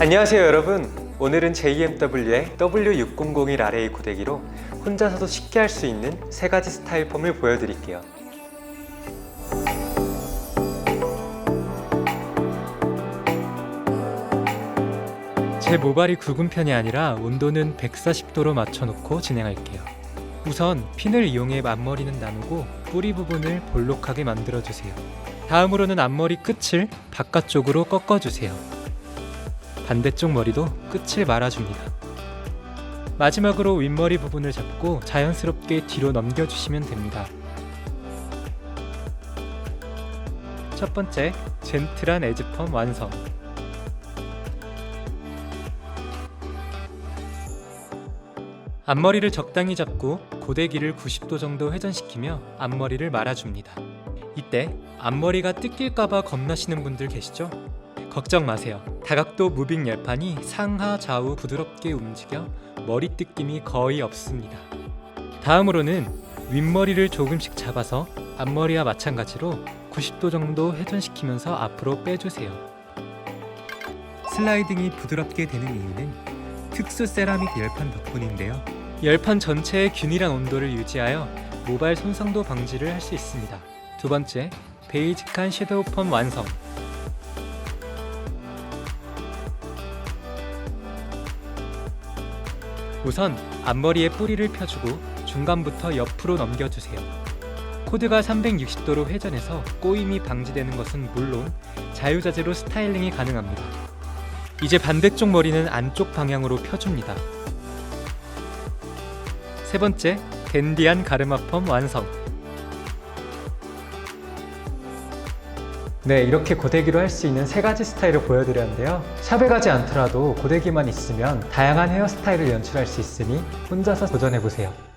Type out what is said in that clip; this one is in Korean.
안녕하세요 여러분. 오늘은 JMW의 W601RA 고데기로 혼자서도 쉽게 할 수 있는 세 가지 스타일 펌을 보여드릴게요. 제 모발이 굵은 편이 아니라 온도는 140도로 맞춰놓고 진행할게요. 우선 핀을 이용해 앞머리는 나누고 뿌리 부분을 볼록하게 만들어주세요. 다음으로는 앞머리 끝을 바깥쪽으로 꺾어주세요 반대쪽 머리도 끝을 말아줍니다. 마지막으로 윗머리 부분을 잡고 자연스럽게 뒤로 넘겨주시면 됩니다. 첫 번째, 젠틀한 에즈펌 완성. 앞머리를 적당히 잡고 고데기를 90도 정도 회전시키며 앞머리를 말아줍니다. 이때 앞머리가 뜯길까봐 겁나시는 분들 계시죠? 걱정 마세요. 다각도 무빙 열판이 상하 좌우 부드럽게 움직여 머리 뜯김이 거의 없습니다. 다음으로는 윗머리를 조금씩 잡아서 앞머리와 마찬가지로 90도 정도 회전시키면서 앞으로 빼주세요. 슬라이딩이 부드럽게 되는 이유는 특수 세라믹 열판 덕분인데요. 열판 전체의 균일한 온도를 유지하여 모발 손상도 방지를 할 수 있습니다. 두 번째, 베이직한 섀도우 펌 완성. 우선 앞머리에 뿌리를 펴주고 중간부터 옆으로 넘겨주세요. 코드가 360도로 회전해서 꼬임이 방지되는 것은 물론 자유자재로 스타일링이 가능합니다. 이제 반대쪽 머리는 안쪽 방향으로 펴줍니다. 세 번째, 댄디한 가르마 펌 완성. 네, 이렇게 고데기로 할 수 있는 세 가지 스타일을 보여드렸는데요. 샵에 가지 않더라도 고데기만 있으면 다양한 헤어스타일을 연출할 수 있으니 혼자서 도전해보세요.